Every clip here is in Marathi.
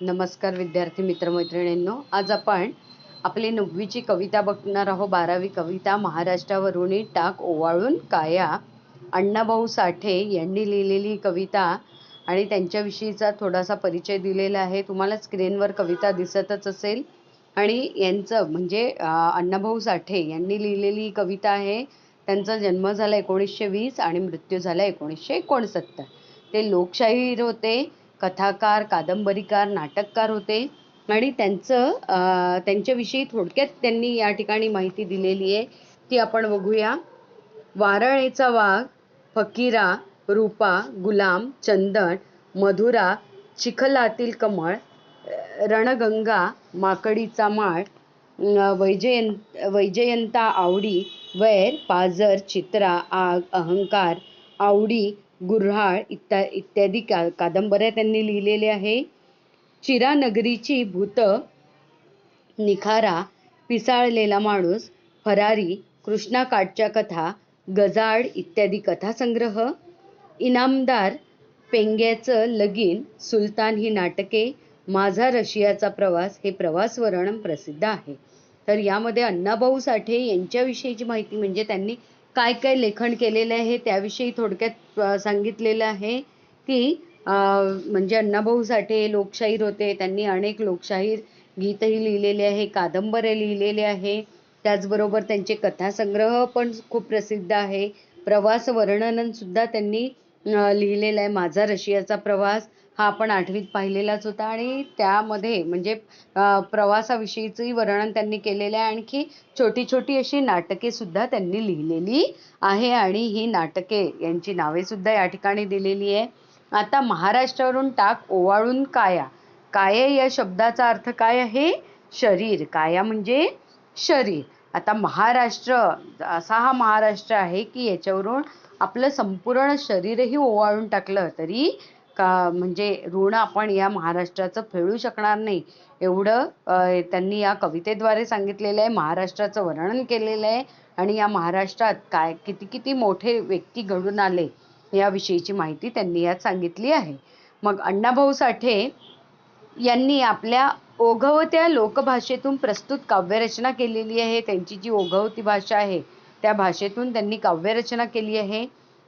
नमस्कार विद्यार्थी मित्रमैत्रिणींनो आज आपण आपली नववीची कविता बघणार आहोत बारावी कविता महाराष्ट्रावरूनही टाक ओवाळून काया. अण्णाभाऊ साठे यांनी लिहिलेली कविता आणि त्यांच्याविषयीचा थोडासा परिचय दिलेला आहे. तुम्हाला स्क्रीनवर कविता दिसतच असेल. आणि यांचं म्हणजे अण्णाभाऊ साठे यांनी लिहिलेली ही कविता आहे. त्यांचा जन्म झाला एकोणीसशे वीस आणि मृत्यू झाला एकोणीसशे एकोणसत्तर. ते लोकशाहीर होते. कथाकार कादंबरीकार नाटककार होते. आणि त्यांचं त्यांच्याविषयी थोडक्यात त्यांनी या ठिकाणी माहिती दिलेली आहे. ती आपण बघूया. वारळेचा वाघ फकीरा रूपा गुलाम चंदन मधुरा चिखलातील कमळ रणगंगा माकडीचा माळ वैजयंत वैजयंता आवडी वैर पाझर चित्रा आग अहंकार आवडी गुऱ्हाळ इत्या इत्यादी का कादंबऱ्या त्यांनी लिहिलेल्या आहे. चिरा नगरीची भूत निखारा पिसाळलेला माणूस फरारी कृष्णाकाठच्या कथा गजाड इत्यादी कथासंग्रह इनामदार पेंग्याचं लगीन सुलतान ही नाटके माझा रशियाचा प्रवास हे प्रवास वर्णन प्रसिद्ध आहे. तर यामध्ये अण्णाभाऊ साठे यांच्याविषयीची माहिती म्हणजे त्यांनी काय काय लेखन केलेलं आहे त्याविषयी थोडक्यात सांगितलेलं आहे की म्हणजे अण्णाभाऊ साठे हे लोकशाहीर होते त्यांनी अनेक लोकशाहीर गीतही लिहिलेले आहे कादंबऱ्या लिहिलेले आहे त्याचबरोबर त्यांचे कथासंग्रह पण खूप प्रसिद्ध आहे प्रवास वर्णन सुद्धा त्यांनी लिहिलेलं आहे माझा रशियाचा प्रवास हा आपण आठवीत पाहिलेलाच होता आणि त्यामध्ये म्हणजे प्रवासाविषयीचंही वर्णन त्यांनी केलेलं आहे. आणखी छोटी छोटी अशी नाटके सुद्धा त्यांनी लिहिलेली आहे आणि ही नाटके यांची नावे सुद्धा या ठिकाणी दिलेली आहे. आता महाराष्ट्रावरून टाक ओवाळून काया. काया या शब्दाचा अर्थ काय आहे? शरीर. काया म्हणजे शरीर. आता महाराष्ट्र असा हा महाराष्ट्र आहे की याच्यावरून आपलं संपूर्ण शरीरही ओवाळून टाकलं तरी का म्हणजे ऋण आपण या महाराष्ट्राचं फेडू शकणार नाही. एवढं त्यांनी या कवितेद्वारे सांगितलेलं आहे महाराष्ट्राचं वर्णन केलेलं आहे आणि या महाराष्ट्रात काय किती किती मोठे व्यक्ती घडून आले याविषयीची माहिती त्यांनी यात सांगितली आहे. मग अण्णाभाऊ साठे यांनी आपल्या ओघवत्या लोकभाषेतून प्रस्तुत काव्यरचना केलेली आहे. त्यांची जी ओघवती भाषा आहे त्या भाषेतून त्यांनी काव्यरचना केली आहे.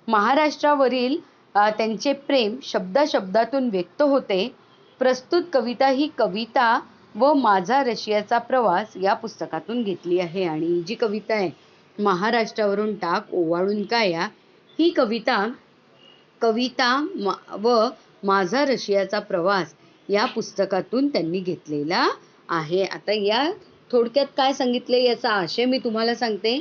महाराष्ट्रावरील त्यांचे प्रेम शब्दाशब्दातून व्यक्त होते. प्रस्तुत कविता ही कविता व माझा रशियाचा प्रवास या पुस्तकातून घेतली आहे. आणि जी कविता आहे महाराष्ट्रावरून टाक ओवाळून काया ही कविता कविता मा- व माझा रशियाचा प्रवास या पुस्तकातून त्यांनी घेतलेला आहे. आता या थोडक्यात काय सांगितले याचा आशय मी तुम्हाला सांगते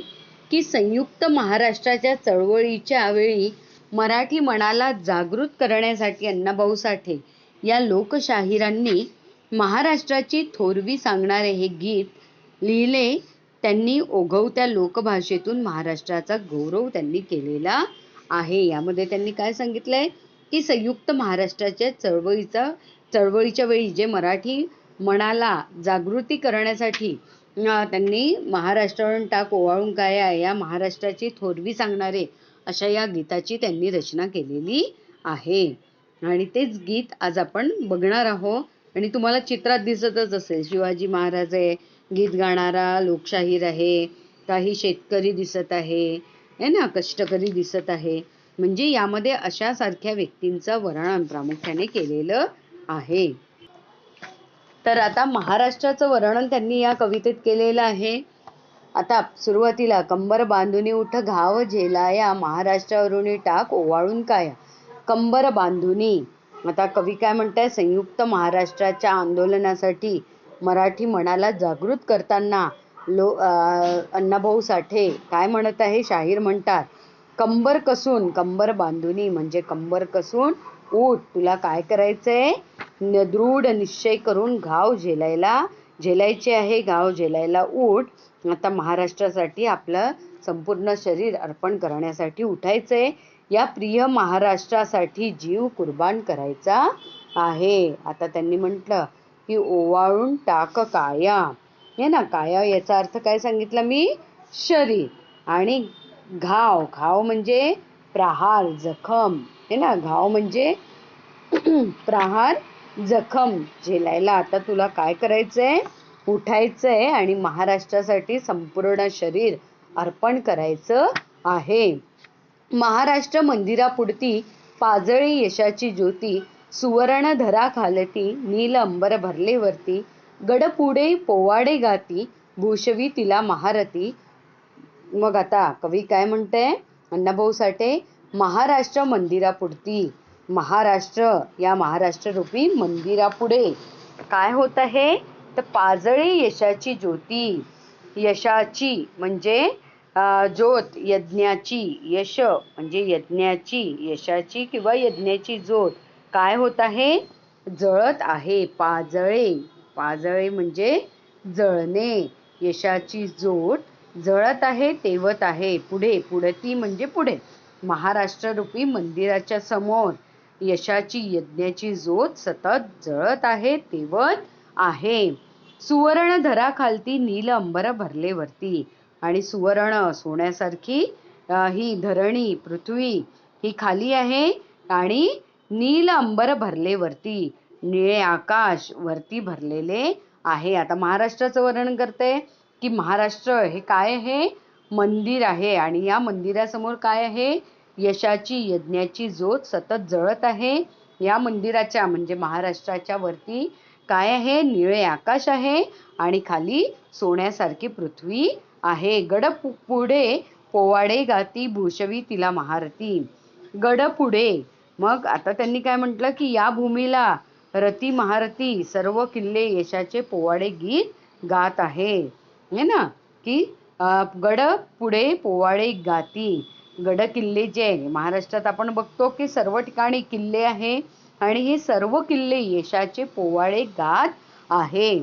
की संयुक्त महाराष्ट्राच्या चळवळीच्या वेळी मराठी मनाला जागृत करण्यासाठी अण्णाभाऊ साठे या लोकशाहिरांनी महाराष्ट्राची थोरवी सांगणारे हे गीत लिहिले त्यांनी ओघवत्या लोकभाषेतून महाराष्ट्राचा गौरव त्यांनी केलेला आहे. यामध्ये त्यांनी काय सांगितलंय? की संयुक्त महाराष्ट्राच्या चळवळीचा चळवळीच्या वेळी जे मराठी मनाला जागृती करण्यासाठी त्यांनी महाराष्ट्रावरून टाक ओवाळून काय आहे? या महाराष्ट्राची थोरवी सांगणारे अशा या गीताची त्यांनी रचना केलेली आहे. आणि तेच गीत आज आपण बघणार आहोत. आणि तुम्हाला चित्रात दिसतच असेल शिवाजी महाराज आहे गीत गाणारा लोकशाहीर आहे काही शेतकरी दिसत आहे है ना कष्टकरी दिसत आहे. म्हणजे यामध्ये अशा सारख्या व्यक्तींचं वर्णन प्रामुख्याने केलेलं आहे. तर आता महाराष्ट्राचं वर्णन त्यांनी या कवितेत केलेलं आहे. आता सुरुवातीला कंबर बांधुनी उठ घाव झेलाया महाराष्ट्रावरून टाक ओवाळून काया? कंबर बांधुनी. आता कवी काय म्हणताय? संयुक्त महाराष्ट्राच्या आंदोलनासाठी मराठी मनाला जागृत करताना लो अण्णाभाऊ साठे काय म्हणत आहे? शाहीर म्हणतात कंबर कसून कंबर बांधुनी म्हणजे कंबर कसून उठ तुला काय करायचंय? दृढ निश्चय करून घाव झेलायला झेलायचे आहे घाव झेलायला उठ आता महाराष्ट्रासाठी आपलं संपूर्ण शरीर अर्पण करण्यासाठी उठायचं आहे या प्रिय महाराष्ट्रासाठी जीव कुर्बान करायचा आहे. आता त्यांनी म्हटलं की ओवाळून टाक काया. हे ना काया याचा अर्थ काय सांगितलं मी? शरीर आणि घाव. घाव म्हणजे प्रहार जखम. हे ना घाव म्हणजे प्रहार जखम. झेलायला आता तुला काय करायचंय? उठायचंय आणि महाराष्ट्रासाठी संपूर्ण शरीर अर्पण करायचं आहे. महाराष्ट्र मंदिरापुढती पाजळी यशाची ज्योती सुवर्ण धरा खालती नील अंबर भरले वरती गडपुडे पोवाडे गाती भूषवी तिला महारथी. मग आता कवी काय म्हणते? अण्णाभाऊ साठे महाराष्ट्र मंदिरापुढती महाराष्ट्र या महाराष्ट्र रूपी मंदिरापुढे. काय होत आहे? तर पाजळी यशाची ज्योती यशाची म्हणजे ज्योत यज्ञाची यश म्हणजे यज्ञाची यशाची किंवा यज्ञाची ज्योत. काय होत आहे? जळत आहे पाजळे. पाजळे म्हणजे जळणे. यशाची ज्योत जळत आहे तेवत आहे. पुढे पुढती म्हणजे पुढे. महाराष्ट्र रूपी मंदिराच्या समोर. यशाची यज्ञाची जोत सतत जळत आहे तेवत आहे. सुवर्ण धराखालती नील अंबर भरले वरती आणि सुवर्ण सोन्यासारखी ही धरणी पृथ्वी ही खाली आहे आणि नील अंबर भरले वरती निळे आकाश वरती भरलेले आहे. आता महाराष्ट्राचं वर्णन करते की महाराष्ट्र हे काय आहे? मंदिर आहे आणि या मंदिरासमोर काय आहे? यशाची यज्ञाची ज्योत सतत जळत आहे. या मंदिराच्या म्हणजे महाराष्ट्राच्या वरती काय आहे? निळे आकाश आहे आणि खाली सोन्यासारखी पृथ्वी आहे. गड पुढे पोवाडे गाती भूषवी तिला महारथी. गड पुढे मग आता त्यांनी काय म्हटलं की या भूमीला रती महारथी सर्व किल्ले यशाचे पोवाडे गीत गात आहे. है ना? की गड पुढे पोवाडे गाती. गड किल्ले जे महाराष्ट्रात आपण बघतो की सर्व ठिकाणी किल्ले आहे. आणि हे सर्व किल्ले यशाचे पोवाळे गात आहे.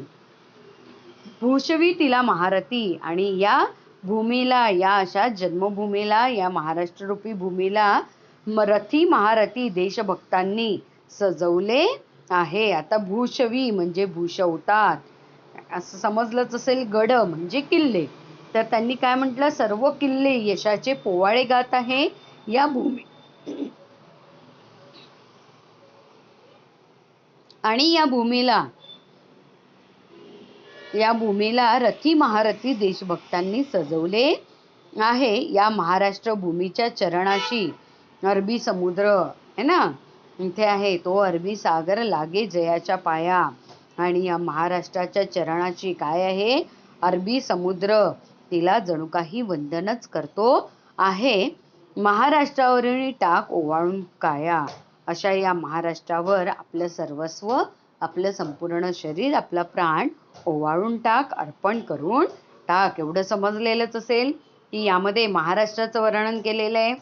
भूषवी तिला महारथी आणि या भूमीला या अशा जन्मभूमीला या महाराष्ट्र रूपी भूमीला रथी महारथी देशभक्तांनी सजवले आहे. आता भूषवी म्हणजे भूषवतात. असं समजलंच असेल गड म्हणजे किल्ले. तर त्यांनी काय म्हटलं? सर्व किल्ले यशाचे पोवाळे गात आहे. या भूमी आणि या भूमीला या भूमीला रथी महारथी देशभक्तांनी सजवले आहे. या महाराष्ट्र भूमीच्या चरणाशी अरबी समुद्र है ना? इथे आहे. तो अरबी सागर लागे जयाच्या पाया. आणि या महाराष्ट्राच्या चरणाची काय आहे? अरबी समुद्र. तिला जणू काही वंदनच करतो आहे. महाराष्ट्रावरील टाक ओवाळून काया. अशा या महाराष्ट्रावर आपलं सर्वस्व आपलं संपूर्ण शरीर आपला प्राण ओवाळून टाक अर्पण करून टाक. एवढं समजलेलंच असेल की यामध्ये महाराष्ट्राचं वर्णन केलेलं आहे.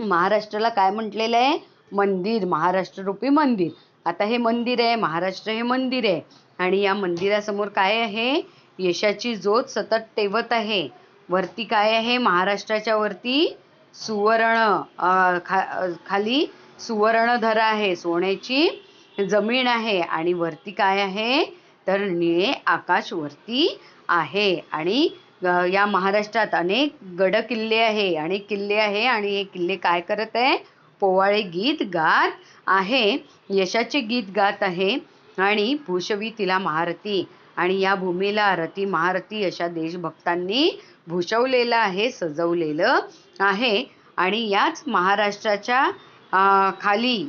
महाराष्ट्राला काय म्हटलेलं आहे? मंदिर महाराष्ट्र रूपी मंदिर. आता हे मंदिर आहे महाराष्ट्र हे मंदिर आहे. आणि या मंदिरासमोर काय आहे? यशाची जोत सतत टेवत आहे. वरती काय आहे? महाराष्ट्राच्या वरती सुवर्ण खा खाली सुवर्णधर आहे सोन्याची जमीन आहे आणि वरती काय आहे? तर निळे आकाश वरती आहे आणि या महाराष्ट्रात अनेक गड किल्ले आहे अनेक किल्ले आहे आणि हे किल्ले काय करत आहे? पोवाळे गीत गात आहे यशाचे गीत गात आहे आणि भूषवी तिला महारथी आणि या भूमीला रती महारथी अशा देशभक्तांनी भूषवलेलं आहे सजवलेलं आहे आणि याच महाराष्ट्राच्या खाली.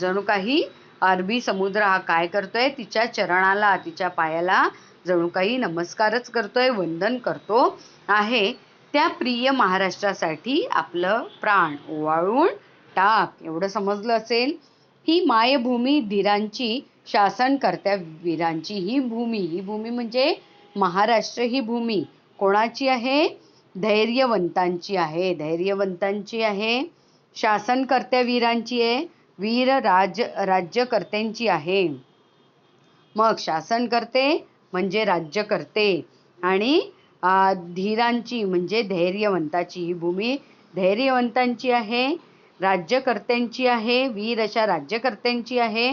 जणू काही अरबी समुद्र हा काय करतोय? तिच्या चरणाला तिच्या पायाला जणू काही नमस्कारच करतोय वंदन करतो आहे. त्या प्रिय महाराष्ट्रासाठी आपलं प्राण ओवाळून टाक. एवढं समजलं असेल? ही मायभूमी धीरांची शासनकर्त्या वीरांची ही भूमी. ही भूमी म्हणजे महाराष्ट्र ही भूमी. कोणाची आहे? धैर्यवंतांची आहे. धैर्यवंतांची आहे. शासनकर्त्या वीरांची आहे वीर राज राज्यकर्त्यांची आहे. मग शासनकर्ते म्हणजे राज्यकर्ते आणि धीरांची म्हणजे धैर्यवंताची. ही भूमी धैर्यवंतांची आहे राज्यकर्त्यांची आहे वीर अशा राज्यकर्त्यांची आहे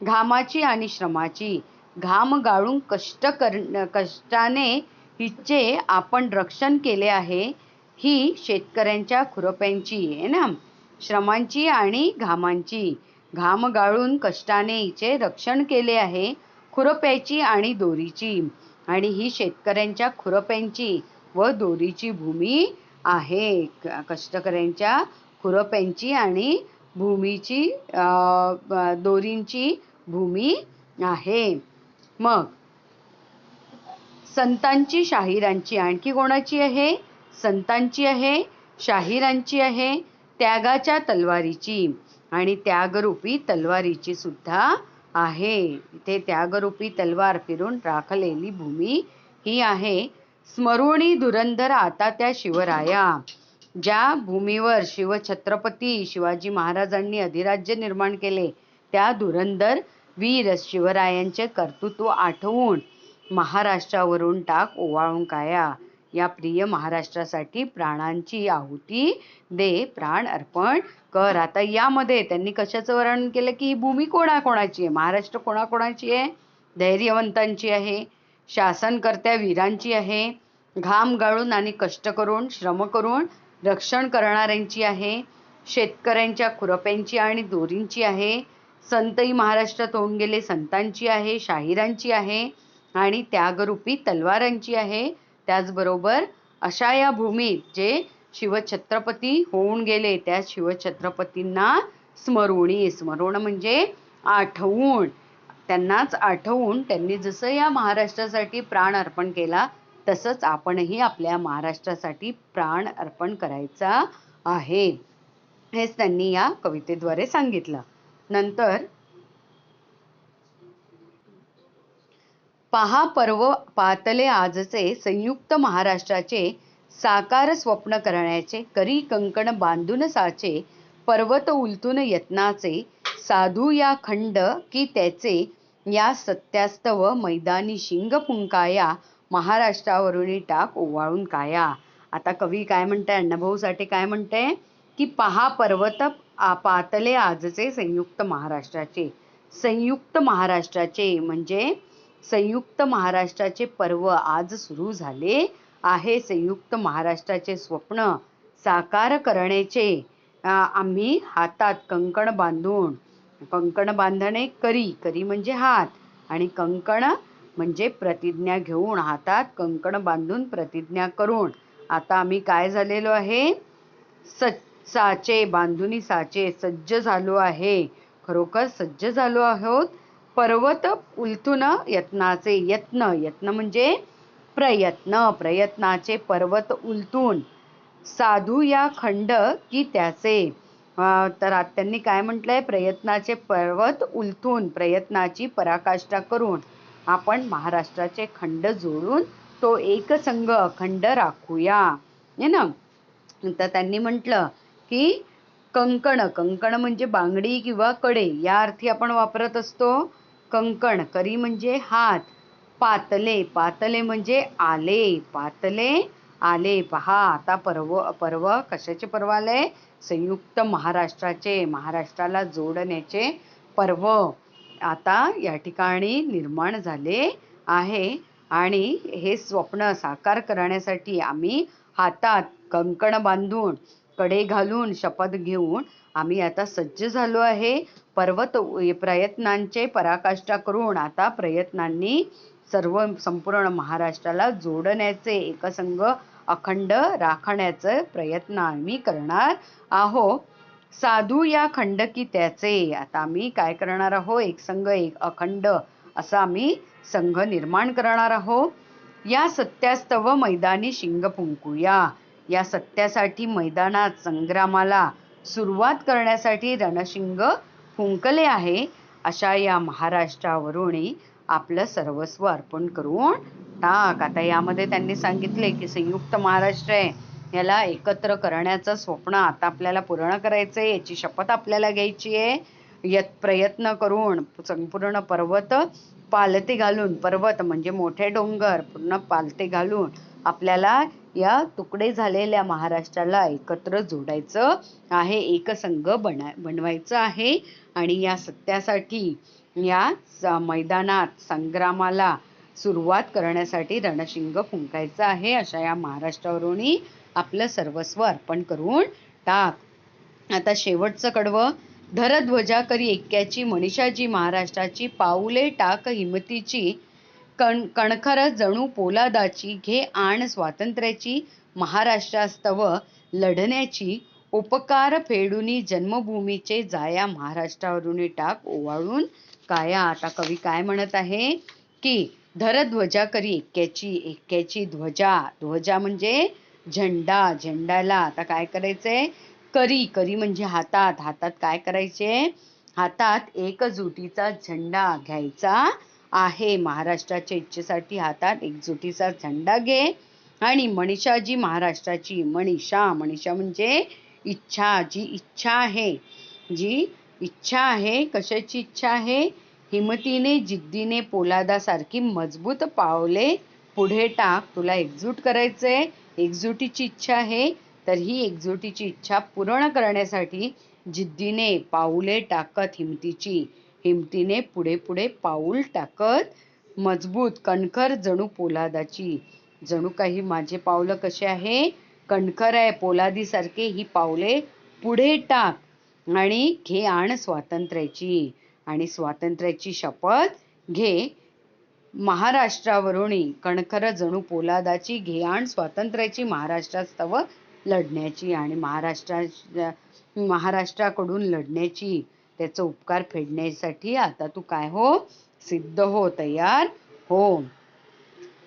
घामाची आणि श्रमाची. घाम गाळून कष्ट कर कष्टाने हिचे आपण रक्षण केले आहे ही शेतकऱ्यांच्या खुरप्यांची आहे ना? श्रमांची आणि घामांची. घाम गाळून कष्टाने हिचे रक्षण केले आहे खुरप्याची आणि दोरीची. आणि ही शेतकऱ्यांच्या खुरप्यांची व दोरीची भूमी आहे. कष्टकऱ्यांच्या खुरप्यांची आणि भूमीची दोरींची भूमी आहे. मग संतांची शाहिरांची आणखी कोणाची आहे? संतांची आहे शाहिरांची आहे त्यागाच्या तलवारीची आणि त्यागरूपी तलवारीची सुद्धा आहे. इथे त्यागरूपी तलवार फिरून राखलेली भूमी ही आहे. स्मरुणी धुरंधर आता त्या शिवराया ज्या भूमीवर शिवछत्रपती शिवाजी महाराजांनी अधिराज्य निर्माण केले त्या धुरंधर वीर शिवरायांचे कर्तृत्व आठवून महाराष्ट्रावरून टाक ओवाळून काया. या प्रिय महाराष्ट्रासाठी प्राणांची आहुती दे प्राण अर्पण कर. आता यामध्ये त्यांनी कशाचं वर्णन केलं की ही भूमी कोणाकोणाची आहे? महाराष्ट्र कोणाकोणाची आहे? धैर्यवंतांची आहे शासनकर्त्या वीरांची आहे घाम गाळून आणि कष्ट करून श्रम करून रक्षण करणाऱ्यांची आहे शेतकऱ्यांच्या खुरप्यांची आणि दोरींची आहे संतही महाराष्ट्रात होऊन गेले संतांची आहे शाहिरांची आहे आणि त्यागरूपी तलवारांची आहे. त्याचबरोबर अशा या भूमीत जे शिवछत्रपती होऊन गेले त्या शिवछत्रपतींना स्मरुणी स्मरण म्हणजे आठवून त्यांनाच आठवून त्यांनी जसं या महाराष्ट्रासाठी प्राण अर्पण केला तसंच आपणही आपल्या महाराष्ट्रासाठी प्राण अर्पण करायचा आहे. हेच त्यांनी या कवितेद्वारे सांगितलं. नंतर पहा पर्व पातले आजचे संयुक्त महाराष्ट्राचे साकार स्वप्न करण्याचे करी कंकण बांधून साचे पर्वत उलतून यत्नाचे साधू या खंड की त्याचे या सत्यास्तव मैदानी शिंग फुंकाया महाराष्ट्रावरून टाक ओवाळून काया. आता कवी काय म्हणताय अण्णाभाऊ साठे काय म्हणताय? की पहा पर्वत पातले आजचे संयुक्त महाराष्ट्राचे. संयुक्त महाराष्ट्राचे म्हणजे संयुक्त महाराष्ट्राचे पर्व आज सुरू झाले आहे. संयुक्त महाराष्ट्राचे स्वप्न साकार करण्याचे आम्ही हातात कंकण बांधून कंकण बांधणे करी करी म्हणजे हात आणि कंकण म्हणजे प्रतिज्ञा घेऊन हातात कंकण बांधून प्रतिज्ञा करून. आता आम्ही काय झालेलो आहे? स साचे बांधुनी साचे सज्ज झालो आहे. खरोखर सज्ज झालो आहोत. पर्वत उलथून यत्नाचे यत्न. यत्न म्हणजे प्रयत्न. प्रयत्नाचे पर्वत उलथून. साधू या खंड की त्याचे. तर त्यांनी काय म्हटलंय? प्रयत्नाचे पर्वत उलथून. प्रयत्नाची पराकाष्ठा करून आपण महाराष्ट्राचे खंड जोडून तो एक संघ अखंड राखूया. है ना? तर त्यांनी म्हटलं की कंकण. कंकण म्हणजे बांगडी किंवा कडे. या अर्थी आपण वापरत असतो. कंकण करी म्हणजे हात पातले पातले म्हणजे आले पातले आले पहा. आता पर्व पर्व कशाचे पर्व आले? संयुक्त महाराष्ट्राचे महाराष्ट्राला जोडण्याचे पर्व. आता या ठिकाणी निर्माण झाले आहे आणि हे स्वप्न साकार करण्यासाठी आम्ही हातात कंकण बांधून कडे घालून शपथ घेऊन आम्ही आता सज्ज झालो आहे. पर्वत प्रयत्नांचे पराकाष्ठा करून आता प्रयत्नांनी सर्व संपूर्ण महाराष्ट्राला जोडण्याचे एकसंघ अखंड राखण्याचं प्रयत्न आम्ही करणार आहो. साधू या खंड की त्याचे. आता आम्ही काय करणार आहो? एक संघ एक अखंड असा आम्ही संघ निर्माण करणार आहोत या सत्यास्तव मैदानी शिंग फुंकूया. या सत्यासाठी मैदानात संग्रामाला सुरुवात करण्यासाठी रणशिंग फुंकले आहे अशा या महाराष्ट्रावरूनही आपलं सर्वस्व अर्पण करून टाक. आता यामध्ये त्यांनी सांगितले की संयुक्त महाराष्ट्र आहे याला एकत्र करण्याचं स्वप्न आता आपल्याला पूर्ण करायचं आहे याची शपथ आपल्याला घ्यायची आहे. यत प्रयत्न करून संपूर्ण पर्वत पालथे घालून पर्वत म्हणजे मोठे डोंगर पूर्ण पालते घालून आपल्याला या तुकडे झालेल्या महाराष्ट्राला एकत्र जोडायचं आहे एकसंघ बना बनवायचं आहे आणि या सत्यासाठी या मैदानात संग्रामाला सुरुवात करण्यासाठी रणशिंग फुंकायचं आहे. अशा या महाराष्ट्रावरून आपलं सर्वस्व अर्पण करून टाक. आता शेवटचं कडवं धरध्वजा करी एक्क्याची मनीषाजी महाराष्ट्राची पाऊले टाक हिमतीची कण कणखर जणू पोलादाची घे आण स्वातंत्र्याची महाराष्ट्रास्तव लढण्याची उपकार फेडूनी जन्मभूमीचे जाया महाराष्ट्रावरून टाक ओवाळून. काया आता कवी काय म्हणत आहे? की धरध्वजा करी एक्क्याची एक्क्याची ध्वजा. ध्वजा म्हणजे झेंडा. झेंडाला आता काय करायचंय करी. करी म्हणजे हातात. हातात काय करायचे? हातात एकजुटीचा झेंडा घ्यायचा. आहे. महाराष्ट्राच्या इच्छेसाठी हातात एकजुटीचा झेंडा घे. आणि मनीषाजी महाराष्ट्राची मनीषा मनीषा म्हणजे इच्छा जी इच्छा आहे. जी इच्छा आहे कशाची इच्छा आहे? हिमतीने जिद्दीने पोलादासारखी मजबूत पावले पुढे टाक. तुला एकजूट करायचंय. एकजुटीची इच्छा आहे. तर ही एकजुटीची इच्छा पूर्ण करण्यासाठी जिद्दीने पाऊले टाकत हिमतीची. हिमतीने पुढे पुढे पाऊल टाकत मजबूत कणखर जणू पोलादाची. जणू काही माझे पावलं कसे आहे? कणखर आहे पोलादीसारखे ही पावले पुढे टाक. आणि घे आण स्वातंत्र्याची. आणि स्वातंत्र्याची शपथ घे. महाराष्ट्रावरून कणखर जणू पोलादाची घे आण स्वातंत्र्याची. महाराष्ट्रास्तव लढण्याची आणि महाराष्ट्रा महाराष्ट्राकडून लढण्याची. त्याचा उपकार फेडण्यासाठी आता तू काय हो? सिद्ध हो तयार हो.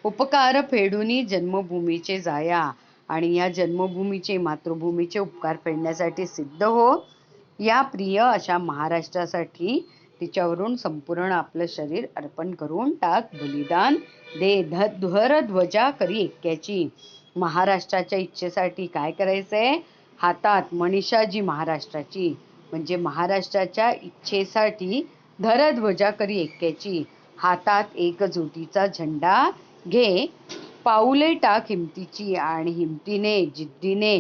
उपकार फेडूनी जन्मभूमीचे जाया आणि या जन्मभूमीचे मातृभूमीचे उपकार फेडण्यासाठी सिद्ध हो. या प्रिय अशा महाराष्ट्रासाठी तिच्यावरून संपूर्ण आपलं शरीर अर्पण करून टाक बलिदान दे. ध धर ध्वजा करी एक्याची महाराष्ट्राच्या इच्छेसाठी काय करायचंय? हातात मनीषाजी महाराष्ट्राची. म्हणजे महाराष्ट्राच्या इच्छेसाठी धर ध्वजा करी एक्क्याची हातात एकजुटीचा झेंडा घे पाऊले टाक हिमतीची आणि हिमतीने जिद्दीने.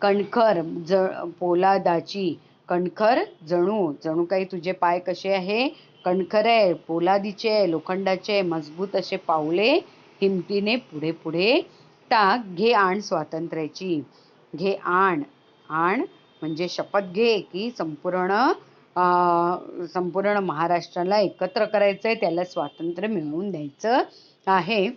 कणखर ज पोलादाची कणखर जणू. जणू काही तुझे पाय कसे आहे? कणखर आहे पोलादीचे लोखंडाचे मजबूत असे पावले हिमतीने पुढे पुढे टाक घे आण स्वातंत्र्याची. घे आण आण म्हणजे शपथ घे की संपूर्ण संपूर्ण महाराष्ट्राला एकत्र करायचं आहे त्याला स्वातंत्र्य मिळवून द्यायचं आहे.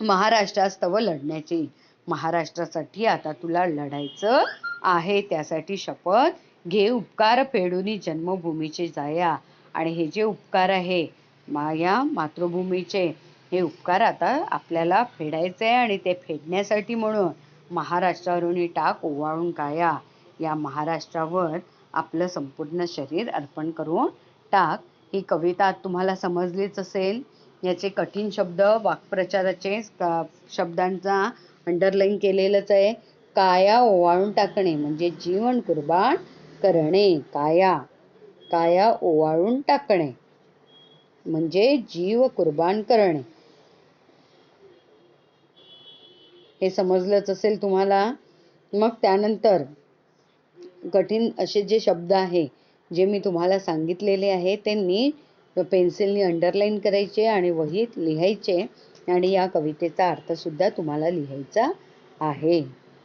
महाराष्ट्रास्तव लढण्याची महाराष्ट्रासाठी आता तुला लढायचं आहे. त्यासाठी शपथ घे. उपकार फेडूनी जन्मभूमीचे जाया. आणि हे जे उपकार आहे या मातृभूमीचे हे उपकार आता आपल्याला फेडायचे आहे आणि ते फेडण्यासाठी म्हणून महाराष्ट्रावरून टाक ओवाळून काया. या महाराष्ट्रावर आपलं संपूर्ण शरीर अर्पण करून टाक. ही कविता तुम्हाला समजलीच असेल. याचे कठीण शब्द वाक्प्रचाराचे शब्दांचा अंडरलाईन केलेलंच आहे. काया ओवाळून टाकणे म्हणजे जीवन कुर्बान करणे. काया काया ओवाळून टाकणे म्हणजे जीव कुर्बान करणे. हे समजलंच असेल तुम्हाला. मग त्यानंतर कठीण असे जे शब्द आहे जे मी तुम्हाला सांगितलेले आहे ते नीट पेन्सिलनी अंडरलाईन करायचे आणि वहीत लिहायचे. आणि या कवितेचा अर्थसुद्धा तुम्हाला लिहायचा आहे.